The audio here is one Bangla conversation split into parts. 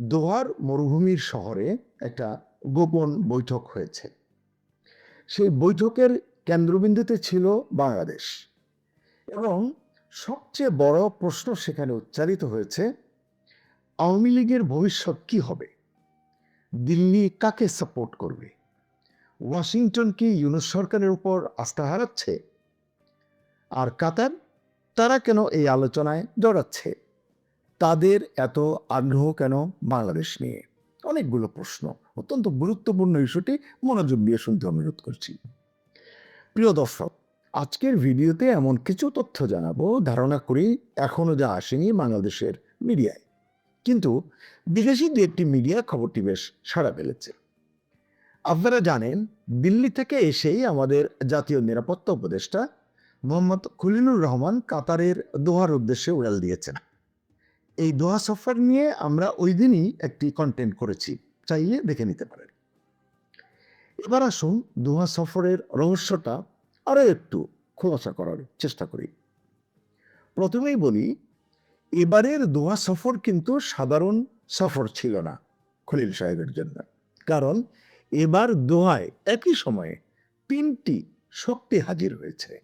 দোহার মরুভূমির শহরে একটা গোপন বৈঠক হয়েছে। সেই বৈঠকের কেন্দ্রবিন্দুতে ছিল বাংলাদেশ। এবং সবচেয়ে বড় প্রশ্ন সেখানে উচ্চারিত হয়েছে, আওয়ামী লীগের ভবিষ্যৎ কি হবে? দিল্লি কাকে সাপোর্ট করবে? ওয়াশিংটন কি ইউনুস সরকারের উপর আস্থা হারাচ্ছে? আর কাতার, তারা কেন এই আলোচনায় জড়াচ্ছে? তাদের এত আগ্রহ কেন বাংলাদেশ নিয়ে? অনেকগুলো প্রশ্ন। অত্যন্ত গুরুত্বপূর্ণ ইস্যুটি মনোযোগ দিয়ে শুনতে অনুরোধ করছি। প্রিয় দর্শক, আজকের ভিডিওতে এমন কিছু তথ্য জানাব, ধারণা করি এখনও যা আসেনি বাংলাদেশের মিডিয়ায়। কিন্তু বিদেশি দু একটি মিডিয়া খবরটি বেশ সাড়া ফেলেছে। আপনারা জানেন, দিল্লি থেকে এসেই আমাদের জাতীয় নিরাপত্তা উপদেষ্টা মোহাম্মদ খলিলুর রহমান কাতারের দোহার উদ্দেশ্যে উড়াল দিয়েছেন। এই দোহা সফর নিয়ে আমরা ওই দিনই একটি কন্টেন্ট করেছি। চাইলে দেখে নিতে পারেন। এবার আসুন দোহা সফরের রহস্যটা আরও একটু খোলাসা করার চেষ্টা করি। প্রথমেই বলি, এবারের দোহা সফর কিন্তু সাধারণ সফর ছিল না খলিল সাহেবের জন্য। কারণ এবার দোহায় একই সময়ে তিনটি শক্তি হাজির হয়েছে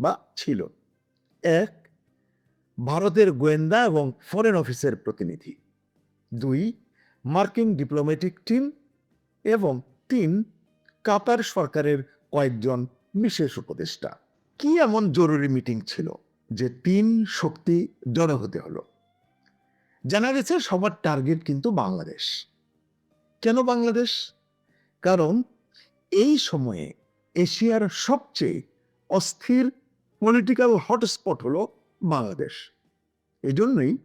বা ছিল। এক ভারতের গোয়েন্দা এবং ফরেন অফিসের প্রতিনিধি। দুই, মার্কিন ডিপ্লোম্যাটিক টিম এবং তিন, কাতার সরকারের কয়েকজন বিশেষ উপদেষ্টা। কি এমন জরুরি মিটিং ছিল যে তিন শক্তি জড়ো হতে হলো? জানা গেছে সবার টার্গেট কিন্তু বাংলাদেশ। কেন বাংলাদেশ? কারণ এই সময়ে এশিয়ার সবচেয়ে অস্থির পলিটিক্যাল হটস্পট হলো বাংলাদেশ। এজন্যই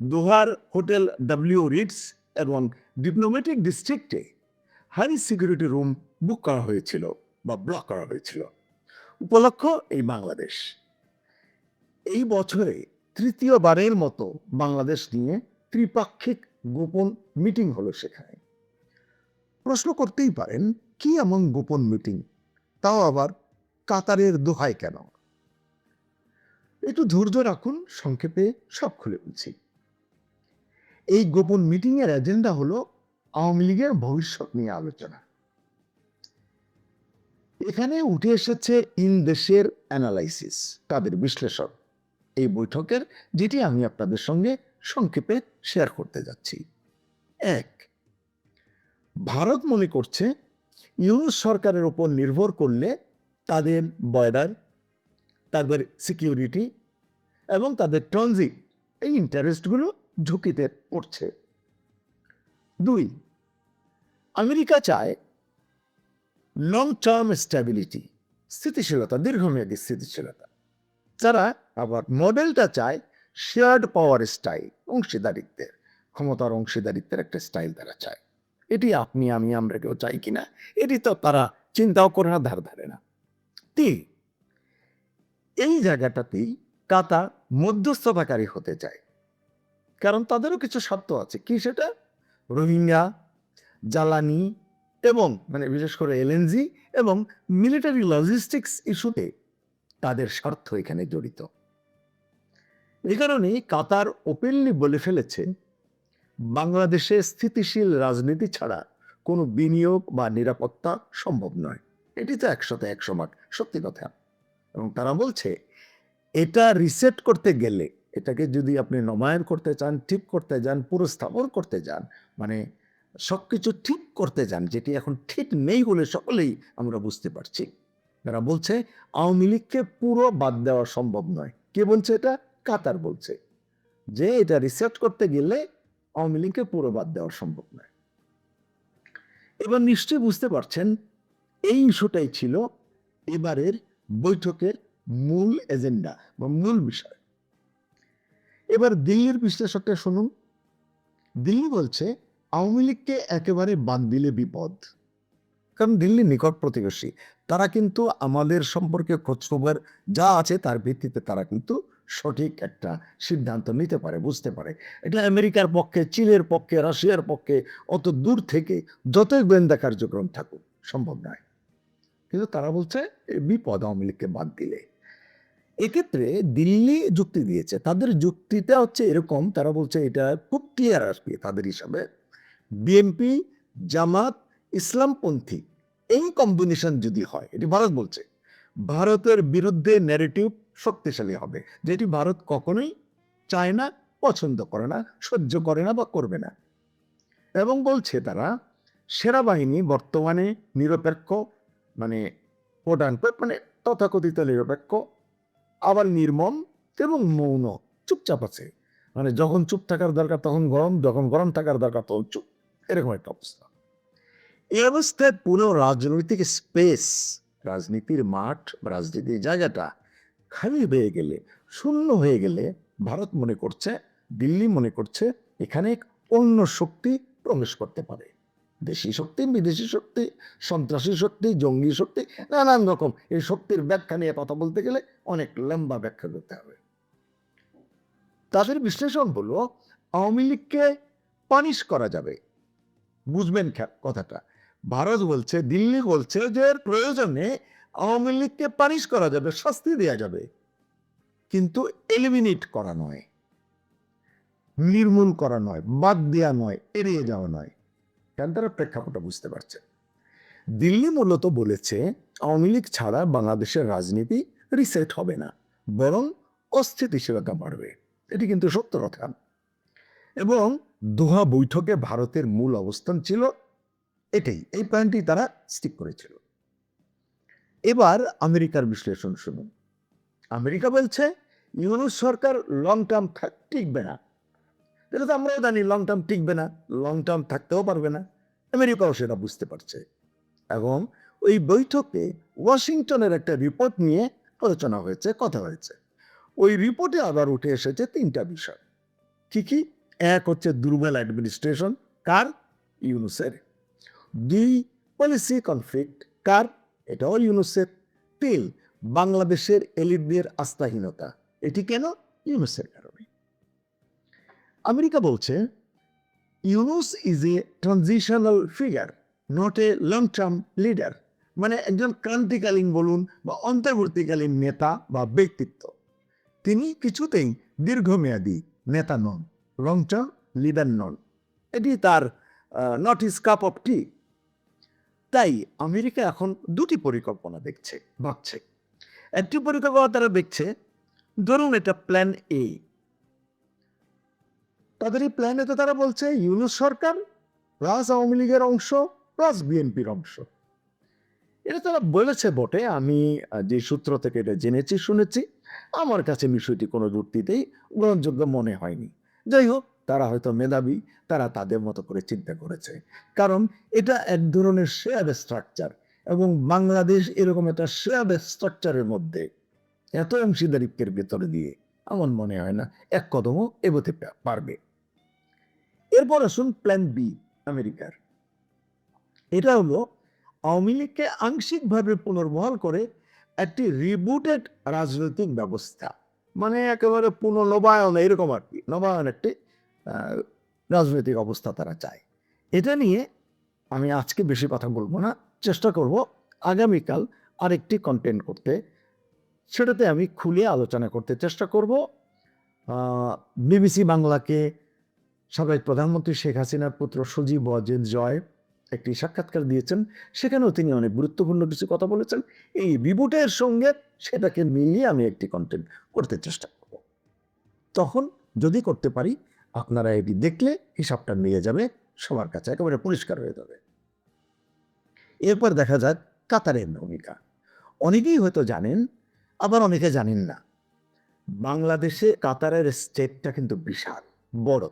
দোহার হোটেল ডাব্লিউ রিটস এবং ডিপ্লোম্যাটিক ডিস্ট্রিক্টে হাই সিকিউরিটি রুম বুক করা হয়েছিল বা ব্লক করা হয়েছিল। উপলক্ষ এই বাংলাদেশ। এই বছরে তৃতীয়বারের মতো বাংলাদেশ নিয়ে ত্রিপাক্ষিক গোপন মিটিং হলো সেখানে। প্রশ্ন করতেই পারেন, কি এমন গোপন মিটিং তাও আবার কাতারের দোহায় কেন? একটু ধৈর্য রাখুন, সংক্ষেপে সব খুলে বলছি। এই গোপন মিটিং এর এজেন্ডা হলো আওয়ামী লীগের ভবিষ্যৎ নিয়ে আলোচনা। এখানে উঠে এসেছে ইন দেশের অ্যানালাইসিস তাদের বিশ্লেষণ। এই বৈঠকের যেটি আমি আপনাদের সঙ্গে সংক্ষেপে শেয়ার করতে যাচ্ছি। এক, ভারত মনে করছে, ইউনুস সরকারের উপর নির্ভর করলে তাদের বয়ডার তাদের সিকিউরিটি এবং তাদের ট্রানজিট এই ইন্টারেস্টগুলো ঝুঁকিতে পড়ছে। দুই, আমেরিকা চায় লং টার্ম স্ট্যাবিলিটি স্থিতিশীলতা, দীর্ঘমেয়াদী স্থিতিশীলতা। তারা আবার মডেলটা চায় শেয়ার্ড পাওয়ার স্টাইল অংশীদারিত্বের, ক্ষমতার অংশীদারিত্বের একটা স্টাইল তারা চায়। এটি আপনি, আমি, আমরা কেউ চাই কিনা, এটি তো তারা চিন্তাও করে না, ধার ধারে না। তিন এই জায়গাটাতেই কাতার মধ্যস্থতাকারী হতে চায়। কারণ তাদেরও কিছু স্বার্থ আছে। কি সেটা? রোহিঙ্গা, জ্বালানি এবং মানে বিশেষ করে এলএনজি এবং মিলিটারি লজিস্টিক্স ইস্যুতে তাদের স্বার্থ এখানে জড়িত। এই কারণে কাতার ওপেনলি বলে ফেলেছে, বাংলাদেশে স্থিতিশীল রাজনীতি ছাড়া কোনো বিনিয়োগ বা নিরাপত্তা সম্ভব নয়। এটি তো একশোতে একশো মার্ক। সত্যি কথা। এবং তারা বলছে, এটা রিসেট করতে গেলে, এটাকে যদি আপনি নবায়ন করতে চান, ঠিক করতে যান পুরস্থাপন করতে যান মানে সব কিছু ঠিক করতে যান, যেটি এখন ঠিক নেই বলে সকলেই আমরা বুঝতে পারছি। তারা বলছে, আওয়ামী লীগকে পুরো বাদ দেওয়া সম্ভব নয়। কে বলছে এটা? কাতার বলছে, যে এটা রিসার্চ করতে গেলে আওয়ামী লীগকে পুরো বাদ দেওয়া সম্ভব নয়। এবার নিশ্চয়ই বুঝতে পারছেন, এই ইস্যুটাই ছিল এবারের বৈঠকের মূল এজেন্ডা বা মূল বিষয়। এবার দিল্লির বিশ্লেষকটা শুনুন। দিল্লি বলছে, আওয়ামী লীগকে একেবারে বাদ দিলে বিপদ। কারণ দিল্লি নিকট প্রতিবেশী। তারা কিন্তু আমাদের সম্পর্কে খোঁজখবর যা আছে তার ভিত্তিতে তারা কিন্তু সঠিক একটা সিদ্ধান্ত নিতে পারে, বুঝতে পারে। এটা আমেরিকার পক্ষে, চীনের পক্ষে, রাশিয়ার পক্ষে অত দূর থেকে যতই গোয়েন্দা কার্যক্রম থাকুক, সম্ভব নয়। কিন্তু তারা বলছে বিপদ আওয়ামী লীগকে বাদ দিলে। এক্ষেত্রে দিল্লি যুক্তি দিয়েছে। তাদের যুক্তিটা হচ্ছে এরকম, তারা বলছে এটা খুব ক্লিয়ার আসবে তাদের হিসাবে। বিএনপি জামাত, ইসলামপন্থী, এই কম্বিনেশন যদি হয়, এটি ভারত বলছে, ভারতের বিরুদ্ধে ন্যারেটিভ শক্তিশালী হবে। যেটি ভারত কখনোই চায় না, পছন্দ করে না, সহ্য করে না বা করবে না। এবং বলছে তারা, সেনাবাহিনী বর্তমানে নিরপেক্ষ মানে কোট মানে তথাকথিত নিরপেক্ষ, আবার নির্মম এবং মৌন, চুপচাপ আছে। মানে যখন চুপ থাকার দরকার, তখন গরম, যখন গরম থাকার দরকার, তখন চুপ। এরকম একটা অবস্থা। এই অবস্থায় পুরো রাজনৈতিক স্পেস রাজনীতির মাঠ রাজনীতির জায়গাটা খালি হয়ে গেলে, শূন্য হয়ে গেলে ভারত মনে করছে, দিল্লি মনে করছে, এখানে অন্য শক্তি প্রবেশ করতে পারে। দেশি শক্তি, বিদেশি শক্তি, সন্ত্রাসী শক্তি, জঙ্গি শক্তি, নানান রকম। এই শক্তির ব্যাখ্যা নিয়ে কথা বলতে গেলে অনেক লম্বা ব্যাখ্যা করতে হবে। তাদের বিশ্লেষণ হলো, আওয়ামী লীগকে পানিশ করা যাবে। বুঝবেন কথাটা। ভারত বলছে, দিল্লি বলছে যে প্রয়োজনে আওয়ামী লীগকে পানিশ করা যাবে, শাস্তি দেওয়া যাবে। কিন্তু এলিমিনেট করা নয়, নির্মূল করা নয়, বাদ দেওয়া নয়, এড়িয়ে যাওয়া নয়। কেন তারা প্রেক্ষাপটটা বুঝতে পারছে দিল্লি মূলত বলেছে, আওয়ামী লীগ ছাড়া বাংলাদেশের রাজনীতি রিসেট হবে না, বরং অস্থিতিশীলতা বাড়বে। এটি কিন্তু সত্য কথা। এবং দোহা বৈঠকে ভারতের মূল অবস্থান ছিল এটাই। এই পয়েন্টটি তারা স্টিক করেছিল। এবার আমেরিকার বিশ্লেষণ শুনুন। আমেরিকা বলছে, ইউনুস সরকার লং টার্ম টিকবে না। এটা তো আমরাও জানি লং টার্ম টিকবে না লং টার্ম থাকতেও পারবে না। আমেরিকাও সেটা বুঝতে পারছে। এবং ওই বৈঠকে ওয়াশিংটনের একটা রিপোর্ট নিয়ে আলোচনা হয়েছে, কথা হয়েছে। ওই রিপোর্টে আবার উঠে এসেছে তিনটা বিষয়। কি কি? এক হচ্ছে দুর্বল অ্যাডমিনিস্ট্রেশন কার? ইউনুসের। দুই পলিসি কনফ্লিক্ট কার? এটাও ইউনুসের। তিন, বাংলাদেশের এলিটদের আস্থাহীনতা। এটি কেন? ইউনুসের কারণে। আমেরিকা বলছে, Yunus is a transitional figure not a long term leader মানে একজন ক্রান্তিকালীন বলুন বা অন্তর্বর্তীকালীন নেতা বা ব্যক্তিত্ব। তিনি কিছুতেই দীর্ঘমেয়াদী নেতা নন লং টার্ম লিডার নন। এটি তার not is cup of tea তাই আমেরিকা এখন দুটি পরিকল্পনা দেখছে, ভাবছে। একটি পরিকল্পনা তারা দেখছে, ধরুন এটা প্ল্যান এ তাদের এই প্ল্যানে তো তারা বলছে ইউনুস সরকার প্লাস আওয়ামী লীগের অংশ, প্লাস বিএনপির অংশ। এটা তারা বলেছে বটে। আমি যে সূত্র থেকে এটা জেনেছি, শুনেছি। আমার কাছে বিষয়টি কোনো যুক্তিতেই গ্রহণযোগ্য মনে হয়নি। যাই হোক, তারা হয়তো মেধাবী, তারা তাদের মতো করে চিন্তা করেছে। কারণ এটা এক ধরনের শেয়ার স্ট্রাকচার এবং বাংলাদেশ এরকম একটা শেয়ার স্ট্রাকচারের মধ্যে এত অংশীদারিত্বের ভেতরে দিয়ে আমার মনে হয় না এক কদমও এগোতে পারবে। এরপর আসুন প্ল্যান বি আমেরিকার। এটা হলো, আওয়ামী লীগকে আংশিকভাবে পুনর্বহাল করে একটি রিবুটেড রাজনৈতিক ব্যবস্থা। মানে একেবারে পুনর্নবায়ন, এরকম আর কি, নবায়ন একটি রাজনৈতিক অবস্থা তারা চায়। এটা নিয়ে আমি আজকে বেশি কথা বলব না, চেষ্টা করব আগামীকাল আরেকটি কন্টেন্ট করতে। সেটাতে আমি খুলে আলোচনা করতে চেষ্টা করব। বিবিসি বাংলাকে সাবেক প্রধানমন্ত্রী শেখ হাসিনার পুত্র সজীব ওয়াজেদ জয় একটি সাক্ষাৎকার দিয়েছেন। সেখানেও তিনি অনেক গুরুত্বপূর্ণ কিছু কথা বলেছেন। এই রিবুটের সঙ্গে সেটাকে মিলিয়ে আমি একটি কন্টেন্ট করতে চেষ্টা করব। তখন যদি করতে পারি, আপনারা এটি দেখলে হিসাবটা নিয়ে যাবে, সবার কাছে একেবারে পরিষ্কার হয়ে যাবে। এরপর দেখা যাক কাতারের ভূমিকা। অনেকেই হয়তো জানেন, আবার অনেকে জানেন না। বাংলাদেশে কাতারের স্টেটটা কিন্তু বিশাল, বড়।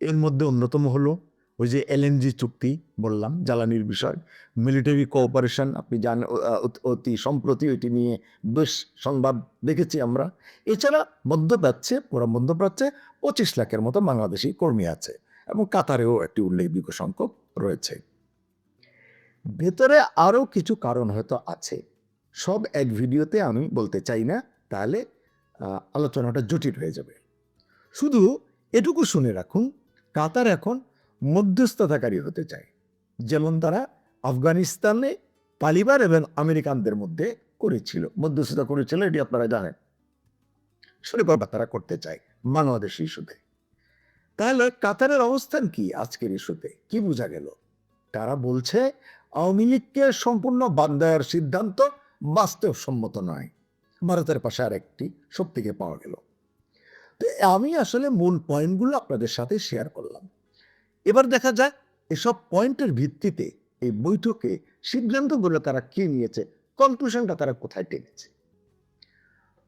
এর মধ্যে অন্যতম হলো ওই যে এলএনজি চুক্তি বললাম, জ্বালানির বিষয়। মিলিটারি কোঅপারেশন আপনি জান অতি সম্প্রতি ওইটি নিয়ে বেশ সংবাদ দেখেছি আমরা। এছাড়া মধ্যপ্রাচ্যে, পুরো মধ্যপ্রাচ্যে পঁচিশ লাখের মতো বাংলাদেশি কর্মী আছে এবং কাতারেও একটি উল্লেখযোগ্য সংখ্যক রয়েছে। ভেতরে আরও কিছু কারণ হয়তো আছে। সব এক ভিডিওতে আমি বলতে চাই না, তাহলে আলোচনাটা জটিল হয়ে যাবে। শুধু এটুকু শুনে রাখুন কাতার এখন মধ্যস্থতাকারী হতে চায়, যেমন তারা আফগানিস্তানে তালিবান এবং আমেরিকানদের মধ্যে করেছিল, মধ্যস্থতা করেছিল, এটি আপনারা জানেন। শরীফা তারা করতে চায় বাংলাদেশ ইস্যুতে। তাহলে কাতারের অবস্থান কি আজকের ইস্যুতে? কি বোঝা গেল? তারা বলছে, আওয়ামী লীগকে সম্পূর্ণ বাদ দেওয়ার সিদ্ধান্ত বাস্তবসম্মত নয়। ভারতের পাশে আর একটি শক্তিকে পাওয়া গেল। আমি আসলে মূল পয়েন্টগুলো আপনাদের সাথে শেয়ার করলাম। এবার দেখা যাক এসব পয়েন্টের ভিত্তিতে এই বৈঠকে সিদ্ধান্তগুলো তারা কি নিয়েছে কনক্লুশনটা তারা কোথায় টেনেছে?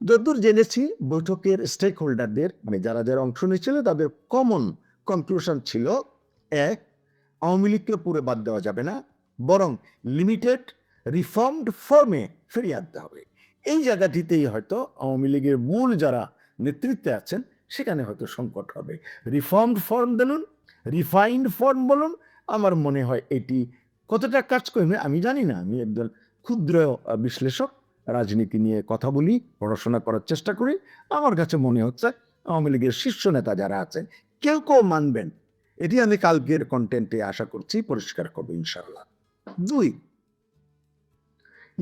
যতদূর জেনেছি, বৈঠকের স্টেক হোল্ডারদের মানে যারা যারা অংশ নিয়েছিল, তাদের কমন কনক্লুশন ছিল, এক, আওয়ামী লীগকে পুরো বাদ দেওয়া যাবে না, বরং লিমিটেড রিফর্মড ফর্মে ফিরিয়ে আনতে হবে। এই জায়গাটিতেই হয়তো আওয়ামী লীগের মূল যারা নেতৃত্বে আছেন, সেখানে হয়তো সংকট হবে। রিফর্মড ফর্ম বলুন রিফাইন্ড ফর্ম বলুন, আমার মনে হয় এটি কতটা কাজ করবে আমি জানি না, আমি একজন ক্ষুদ্র বিশ্লেষক, রাজনীতি নিয়ে কথা বলি, পড়াশোনা করার চেষ্টা করি, আমার কাছে মনে হচ্ছে আওয়ামী লীগের শীর্ষ নেতা যারা আছেন, কেউ কেউ মানবেন। এটি আমি কালকের কন্টেন্টে আশা করছি পরিষ্কার করব ইনশাল্লাহ দুই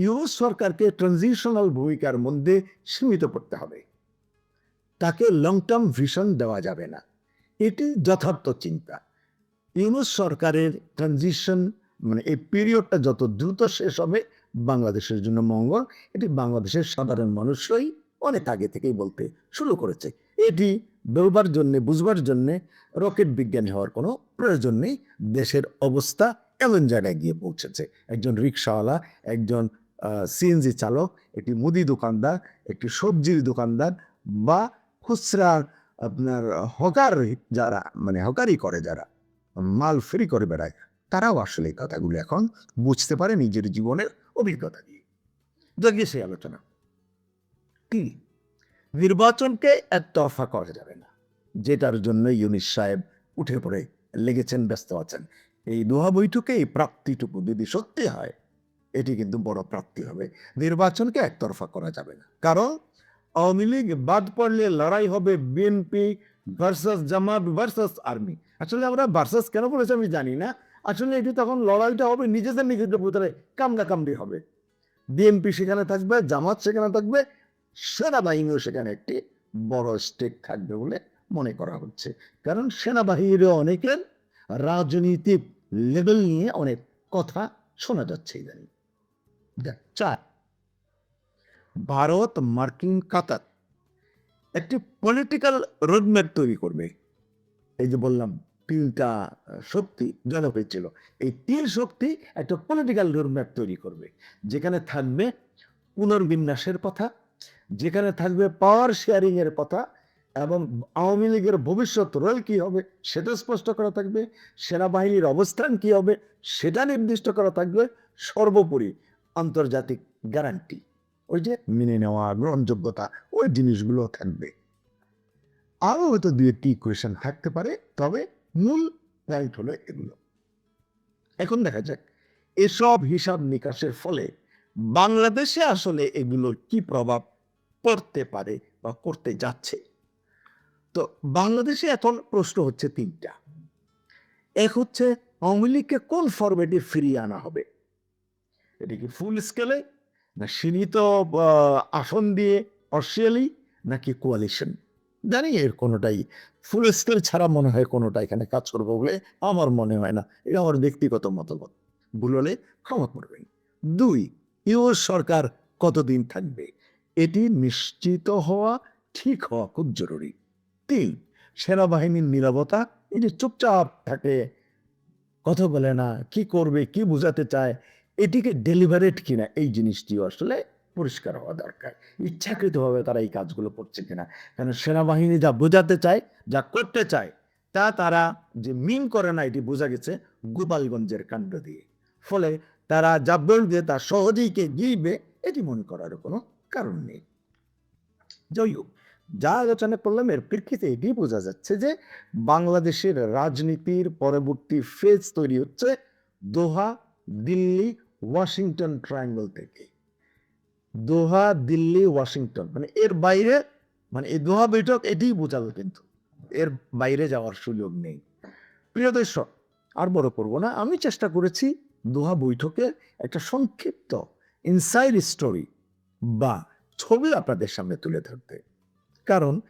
ইউএস সরকারকে ট্রানজিশনাল ভূমিকার মধ্যে সীমিত করতে হবে। তাকে লং টার্ম ভিশন দেওয়া যাবে না। এটি যথার্থ চিন্তা। ইউনুস সরকারের ট্রানজিশন মানে এই পিরিয়ডটা যত দ্রুত শেষ হবে, বাংলাদেশের জন্য মঙ্গল, এটি বাংলাদেশের সাধারণ মানুষরাই অনেক আগে থেকেই বলতে শুরু করেছে। এটি বলবার জন্যে, বুঝবার জন্যে, রকেট বিজ্ঞানী হওয়ার কোনো প্রয়োজন নেই। দেশের অবস্থা এমন জায়গায় গিয়ে পৌঁছেছে। একজন রিক্সাওয়ালা একজন সিএনজি চালক, একটি মুদি দোকানদার, একটি সবজির দোকানদার বা খুচরা আপনার হকার যারা মানে হকারি করে যারা, মাল ফ্রি করে বেড়ায়, তারাও আসলে এই কথাগুলো এখন বুঝতে পারে নিজের জীবনের অভিজ্ঞতা দিয়ে। দেখি সেই আলোচনা। কি? নির্বাচনকে একতরফা করা যাবে না, যেটার জন্য ইউনিস সাহেব উঠে পড়ে লেগেছেন, ব্যস্ত আছেন। এই দোহা বৈঠকে এই প্রাপ্তিটুকু যদি সত্যি হয়, এটি কিন্তু বড় প্রাপ্তি হবে। নির্বাচনকে একতরফা করা যাবে না। কারণ আওয়ামী লীগ বাদ পড়লে লড়াই হবে BNP versus Jamaat versus army আসলে আমরা ভার্সাস কেন বলেছি আমি জানি না। আসলে এটি তখন লড়াইটা হবে নিজেদের নিজেদের ভিতরে, কামড়া হবে। বিএনপি সেখানে থাকবে, জামাত সেখানে থাকবে, সেনাবাহিনীও সেখানে একটি বড় স্টেক থাকবে বলে মনে করা হচ্ছে। কারণ সেনাবাহিনীরও অনেকের রাজনীতিক লেভেল নিয়ে অনেক কথা শোনা যাচ্ছে ইদানিং। চার। ভারত মার্কিন কাতার একটি পলিটিক্যাল রোডম্যাপ তৈরি করবে। এই যে বললাম তিলটা শক্তি জনপ্রিয় ছিল এই তিল শক্তি একটা পলিটিক্যাল রোডম্যাপ তৈরি করবে। যেখানে থাকবে পুনর্বিন্যাসের কথা, যেখানে থাকবে পাওয়ার শেয়ারিং এর কথা এবং আওয়ামী লীগের ভবিষ্যৎ রোল কি হবে সেটা স্পষ্ট করা থাকবে, সেনাবাহিনীর অবস্থান কি হবে সেটা নির্দিষ্ট করা থাকবে, সর্বোপরি আন্তর্জাতিক গ্যারান্টি ওই যে মেনে নেওয়া, গ্রহণযোগ্যতা, ওই জিনিসগুলো থাকবে। আরও হয়তো দুই একটি ইকুয়েশন থাকতে পারে, তবে মূল পয়েন্ট হলো এগুলো। এখন দেখা যাক, এসব হিসাব নিকাশের ফলে বাংলাদেশে আসলে এগুলোর কি প্রভাব পড়তে পারে বা করতে যাচ্ছে? তো বাংলাদেশে এখন প্রশ্ন হচ্ছে তিনটা। এক হচ্ছে, আওয়ামী লীগকে কোন ফরম্যাটে ফিরিয়ে আনা হবে? এটা কি ফুল স্কেলে না সীমিত আসন দিয়ে অর্শিয়ালি নাকি কোয়ালিশন জানি এর কোনোটাই ফুল স্কেল ছাড়া মনে হয় কোনোটা এখানে কাজ করব বলে আমার মনে হয় না। এটা আমার ব্যক্তিগত মতামত। ভুল হলে ক্ষমা করবেন। দুই ইউএস সরকার কতদিন থাকবে? এটি নিশ্চিত হওয়া ঠিক হওয়া খুব জরুরি। তিন, সেনাবাহিনীর নিরাপত্তা এই যে চুপচাপ থাকে, কথা বলে না, কি করবে, কি বোঝাতে চায় এটিকে ডেলিভারেট কিনা এই জিনিসটিও আসলে পরিষ্কার হওয়া দরকার। ইচ্ছাকৃতভাবে তারা এই কাজগুলো করছে কিনা। কারণ সেনাবাহিনী যা বোঝাতে চায়, যা করতে চায়, তা তারা যে মিন করে না, এটি বোঝা গেছে গোপালগঞ্জের কাণ্ড দিয়ে। ফলে তারা যা বলবে, তা সহজেই কে গিলবে, এটি মনে করার কোনো কারণ নেই। যাই হোক, যা আলোচনা করলাম, এর প্রেক্ষিতে এটি বোঝা যাচ্ছে যে বাংলাদেশের রাজনীতির পরবর্তী ফেজ তৈরি হচ্ছে। দোহা, দিল্লি ওয়াশিংটন ট্রায়াঙ্গল থেকে। দোহা, দিল্লি ওয়াশিংটন মানে এর বাইরে মানে এই দোহা বৈঠক, এটিই বোঝালো কিন্তু। এর বাইরে যাওয়ার সুযোগ নেই। প্রিয় দর্শক, আর বড় করব না। আমি চেষ্টা করেছি দোহা বৈঠকের একটা সংক্ষিপ্ত ইনসাইড স্টোরি বা ছবি আপনাদের সামনে তুলে ধরতে। কারণ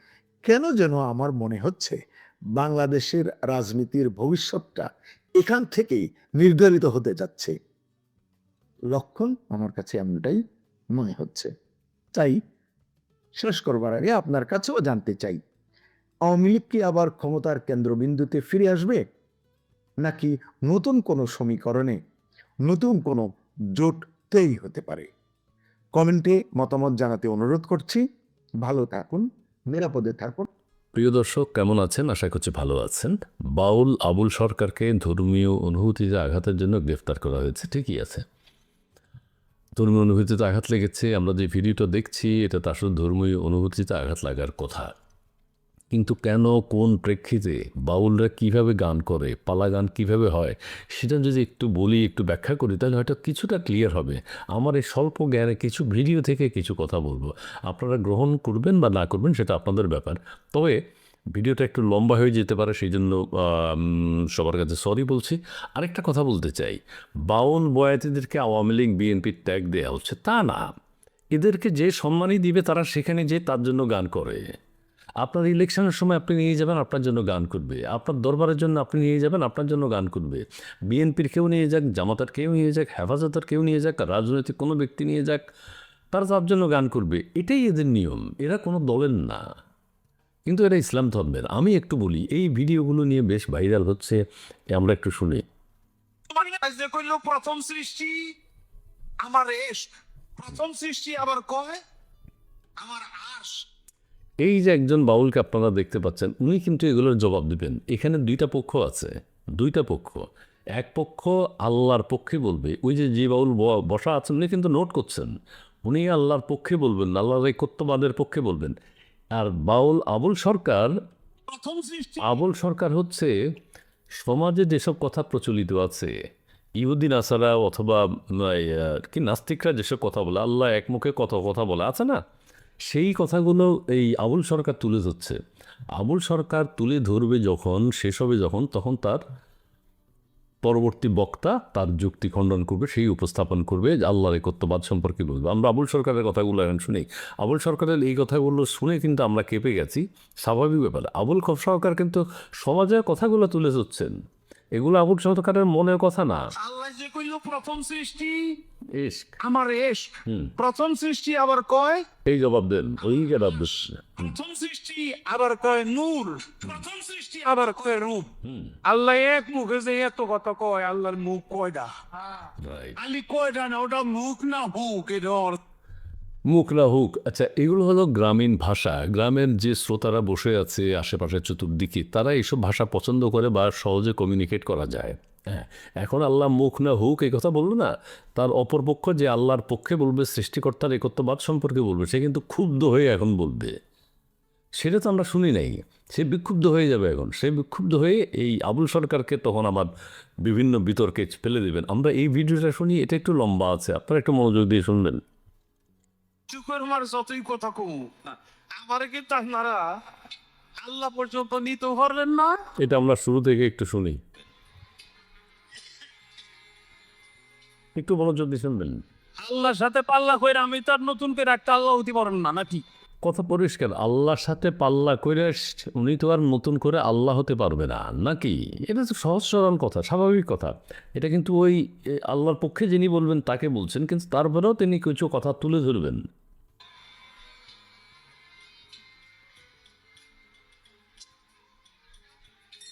কেন যেন আমার মনে হচ্ছে বাংলাদেশের রাজনীতির ভবিষ্যৎটা এখান থেকেই নির্ধারিত হতে যাচ্ছে। লক্ষণ আমার কাছে এমনটাই মনে হচ্ছে। তাই শেষ করবার আগে আপনার কাছেও জানতে চাই, আওয়ামী লীগ কি আবার ক্ষমতার কেন্দ্রবিন্দুতে ফিরে আসবে? নাকি নতুন কোনো সমীকরণে নতুন কোনো জোট তৈরি হতে পারে? কমেন্টে মতামত জানাতে অনুরোধ করছি, ভালো থাকুন, নিরাপদে থাকুন। প্রিয় দর্শক, কেমন আছেন? আশা করছি ভালো আছেন। বাউল আবুল সরকারকে ধর্মীয় অনুভূতিতে আঘাতের জন্য গ্রেফতার করা হয়েছে, ঠিকই আছে। ধর্মীয় অনুভূতিতে আঘাত লেগেছে, আমরা যে ভিডিওটা দেখছি, এটা তো আসলে ধর্মীয় অনুভূতিতে আঘাত লাগার কথা। কিন্তু কেন, কোন প্রেক্ষিতে, বাউলরা কীভাবে গান করে, পালা গান কীভাবে হয়, সেটা যদি একটু বলি, একটু ব্যাখ্যা করি, তাহলে হয়তো কিছুটা ক্লিয়ার হবে। আমার এই স্বল্প জ্ঞানে কিছু ভিডিও থেকে কিছু কথা বলব। আপনারা গ্রহণ করবেন বা না করবেন, সেটা আপনাদের ব্যাপার। তবে ভিডিওটা একটু লম্বা হয়ে যেতে পারে সেই জন্য সবার কাছে সরি বলছি। আরেকটা কথা বলতে চাই, বাউল বয়াতিদেরকে আওয়ামী লীগ বিএনপির ট্যাগ দেওয়া হচ্ছে, তা না। এদেরকে যে সম্মানই দিবে, তারা সেখানে যে তার জন্য গান করে। আপনার ইলেকশনের সময় আপনি নিয়ে যাবেন, আপনার জন্য গান করবে। আপনার দরবারের জন্য আপনি নিয়ে যাবেন, আপনার জন্য গান করবে। বিএনপির কেউ নিয়ে যাক, জামাতার কেউ নিয়ে যাক, হেফাজতের কেউ নিয়ে যাক, রাজনৈতিক কোনো ব্যক্তি নিয়ে যাক, তারা তার জন্য গান করবে। এটাই এদের নিয়ম, এরা কোনো দলের না। কিন্তু এটা ইসলাম ধর্মের। আমি একটু বলি এই ভিডিওগুলো নিয়ে বেশ ভাইরাল হচ্ছে আমরা একটু শুনি। প্রথম সৃষ্টি আমার প্রথম সৃষ্টি আবার কয়? আমার আশ এই যে একজন বাউলকে আপনারা দেখতে পাচ্ছেন উনি কিন্তু এগুলোর জবাব দিবেন। এখানে দুইটা পক্ষ আছে দুইটা পক্ষ। এক পক্ষ আল্লাহর পক্ষে বলবে ওই যে যে বাউল বসা আছেন উনি কিন্তু নোট করছেন। উনি আল্লাহর পক্ষে বলবেন আল্লাহর এই কর্তবাদের পক্ষে বলবেন। আর বাউল আবুল সরকার আবুল সরকার হচ্ছে সমাজে যেসব কথা প্রচলিত আছে ইহুদিন আসারা অথবা কি নাস্তিকরা যেসব কথা বলে আল্লাহ একমুখে কত কথা বলে আছে না? সেই কথাগুলো এই আবুল সরকার তুলে ধরছে। আবুল সরকার তুলে ধরবে যখন শেষ হবে যখন তখন তার পরবর্তী বক্তা তার যুক্তি খণ্ডন করবে, সেই উপস্থাপন করবে, আল্লাহর একত্ববাদ সম্পর্কে বলবে। আমরা আবুল সরকারের কথাগুলো এখন শুনি। আবুল সরকারের এই কথাগুলো শুনে কিন্তু আমরা কেঁপে গেছি। স্বাভাবিক ব্যাপার। আবুল সরকার কিন্তু সমাজের কথাগুলো তুলে ধরছেন। এগুলো আবুল সরকারের মনের কথা না। আল্লাহ যে কইল প্রথম সৃষ্টি ইস্ক আমার হুম। প্রথম সৃষ্টি আবার কয়? এই জবাব দেন ওই জবাব প্রথম সৃষ্টি আবার কয় নূর? প্রথম সৃষ্টি আবার কয় রূপ? আল্লাহ এক মুখে যে এত কথা কয় আল্লাহর মুখ কয়টা আলি কয়টা না ওটা মুখ না হুক এটা অর্থ মুখলা হুক। আচ্ছা এগুলো হলো গ্রামীণ ভাষা। গ্রামের যে শ্রোতারা বসে আছে আশেপাশের চতুর্দিকে, তারা এইসব ভাষা পছন্দ করে বা সহজে কমিউনিকেট করা যায়। হ্যাঁ এখন আল্লাহ মুখ না হুক এই কথা বলল না, তার অপরপক্ষ যে আল্লাহর পক্ষে বলবে, সৃষ্টিকর্তার একত্ববাদ সম্পর্কে বলবে, সে কিন্তু ক্ষুব্ধ হয়ে এখন বলবে। সেটা তো আমরা শুনি নাই। সে বিক্ষুব্ধ হয়ে যাবে এখন। সে বিক্ষুব্ধ হয়ে এই আবুল সরকারকে তখন আবার বিভিন্ন বিতর্কে ফেলে দেবেন। আমরা এই ভিডিওটা শুনি, এটা একটু লম্বা আছে, আপনারা একটু মনোযোগ দিয়ে শুনবেন। চুকের মার যতই কথা কমু আমার কিন্তু আপনারা আল্লাহ পর্যন্ত নিতে পারলেন না? এটা আমরা শুরু থেকে একটু শুনি। একটু মনোযোগ দিয়ে শুনবেন। আল্লাহর সাথে পাল্লা কইরা আমি তার নতুন করে একটা আল্লাহ হতে পারেন না নাকি? কথা পরিষ্কার আল্লাহর সাথে পাল্লা করে উনি তো আর নতুন করে আল্লাহ হতে পারবে না নাকি? এটা তো সহজ সরল কথা স্বাভাবিক কথা। এটা কিন্তু ওই আল্লাহর পক্ষে যিনি বলবেন তাকে বলছেন কিন্তু তারপরেও তিনি কিছু কথা তুলে ধরবেন।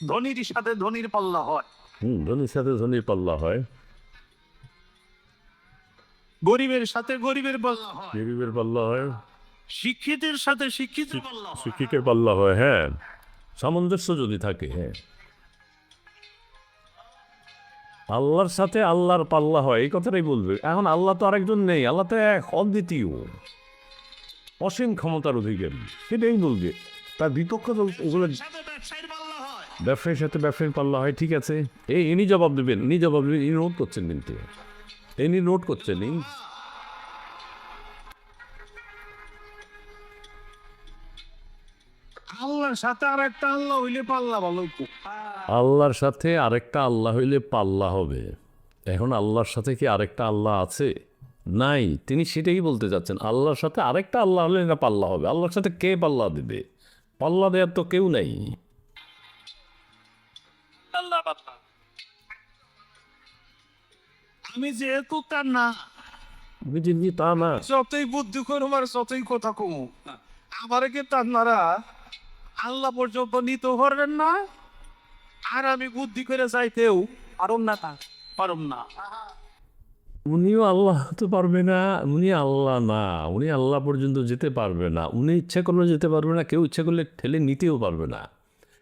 ধনির সাথে ধনির পাল্লা হয়। হুম ধনির সাথে ধনির পাল্লা হয়। গরিবের সাথে গরিবের পাল্লা হয়। গরিবের পাল্লা হয়। শিক্ষিতের সাথে শিক্ষিত শিক্ষিকের পাল্লা হয়। হ্যাঁ সামঞ্জস্য যদি থাকে হ্যাঁ। আল্লাহর সাথে আল্লাহর পাল্লা হয় এই কথাটাই বলবে। এখন আল্লাহ তো আরেকজন নেই আল্লাহ তো এক অদ্বিতীয়। অসীম ক্ষমতার অধিকারী সেটাই বলবে। তার বিপক্ষ তো ওগুলো হয়। ব্যবসায়ীর সাথে ব্যবসায়ীর পাল্লা হয় ঠিক আছে। এই ইনি জবাব দেবেন ইনি জবাব দেবেন ইনি নোট করছেন কিন্তু। ইনি নোট করছেন ইনি আল্লাহর সাথে আর একটা আল্লাহ হইলে পাল্লা ভালো আল্লাহর সাথে আরেকটা আল্লাহ হইলে পাল্লা হবে। এখন আল্লাহর সাথে কি আরেকটা আল্লাহ আছে? নাই তিনি সেটাই বলতে চাচ্ছেন আল্লাহর সাথে আরেকটা আল্লাহ হলে না পাল্লা হবে। আল্লাহর সাথে কে পাল্লা দেবে? পাল্লা দেওয়ার তো কেউ নেই। আমি যেহেতু তার না বুঝিনি তা না। যতই বুদ্ধি করুম আর যতই কথা কমু আমারে কি তার নারা আল্লাহ পর্যন্ত নিতে পারবেন না। আর আমি বুদ্ধি করে যাইতেও পারম না তা। পারম না। উনিও আল্লাহ হতে পারবে না উনি আল্লাহ না উনি আল্লাহ পর্যন্ত যেতে পারবে না উনি ইচ্ছা করলে যেতে পারবে না কেউ ইচ্ছা করলে ঠেলে নিতেও পারবে না।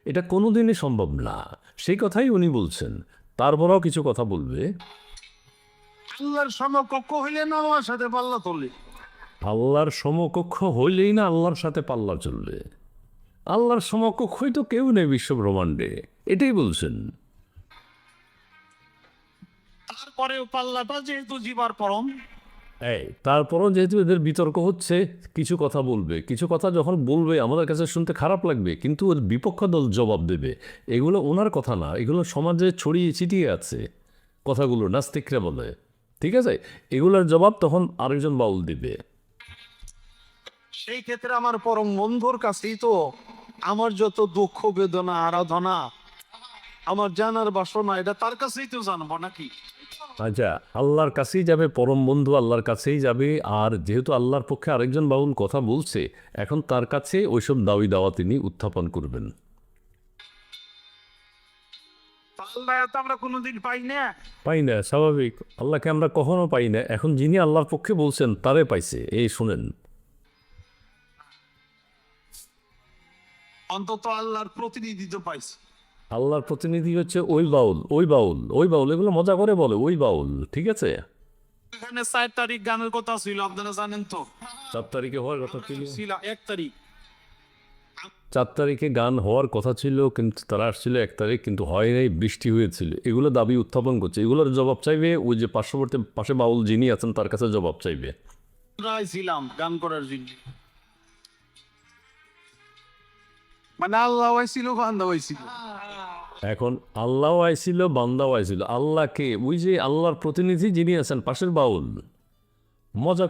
এটা কোনোদিনই সম্ভব না। সেই কথাই উনি বলছেন। তারপরেও কিছু কথা বলবে। আল্লাহর সমকক্ষ হইলে না আমার সাথে পাল্লা তোলে আল্লাহর সমকক্ষ হইলেই না আল্লাহর সাথে পাল্লা চলবে। আল্লাহর সমকক্ষই তো কেউ নেই বিশ্ব ব্রহ্মাণ্ডে এটাই বলছেন। তারপরেও পাল্লাটা যেহেতু জীবার পরম। এই তারপরও যেহেতু এদের বিতর্ক হচ্ছে কিছু কথা বলবে। কিছু কথা যখন বলবে আমাদের কাছে শুনতে খারাপ লাগবে কিন্তু ওর বিপক্ষ দল জবাব দেবে। এগুলো ওনার কথা না এগুলো সমাজে ছড়িয়ে ছিটিয়ে আছে। কথাগুলো নাস্তিকরা বলে। ঠিক আছে? এগুলোর জবাব তখন আরেকজন বাউল দিবে। সেই ক্ষেত্রে আমার পরম বন্ধুর কাছেই তো আমার যত দুঃখ বেদনা আরাধনা আমার জানার বাসনা এটা তার কাছেই তো জানব নাকি? আচ্ছা আল্লাহর কাছেই যাবে পরম বন্ধু আল্লাহর কাছেই যাবে আর যেহেতু আল্লাহর পক্ষে আরেকজন বাউল কথা বলছে এখন তার কাছে ওইসব দাবি দাওয়া তিনি উত্থাপন করবেন। আমরা কোনোদিন পাই না। পাই না স্বাভাবিক। আল্লাহকে আমরা কখনো পাই না। এখন যিনি আল্লাহর পক্ষে বলছেন তারে পাইছে। এই শুনেন। অন্তত আল্লাহর প্রতিনিধি তো পাইছে। আল্লাহর প্রতিনিধি হচ্ছে ওই বাউল ওই বাউল ওই বাউল এগুলো মজা করে বলে ওই বাউল ঠিক আছে? এখানে চার তারিখ গানের কথা ছিল আপনারা জানেন তো। চার তারিখে হওয়ার কথা ছিল। এক তারিখ। চার তারিখে গান হওয়ার কথা ছিল কিন্তু তারা আসছিল এক তারিখ কিন্তু হয় নাই বৃষ্টি হয়েছিল। এগুলো দাবি উত্থাপন করছে। এগুলোর জবাব চাইবে ওই যে পার্শ্ববর্তী পাশে বাউল যিনি আছেন তার কাছে জবাব চাইবে। ছিলাম গান করার জন্য। মানে আল্লাহ আইছিল বান্দা আইছিল। এখন আল্লাহ আইছিল, বান্দাও আইছিল। আল্লাহকে, ওই যে আল্লাহর প্রতিনিধি যিনি আছেন, পাশের বাউল, মজা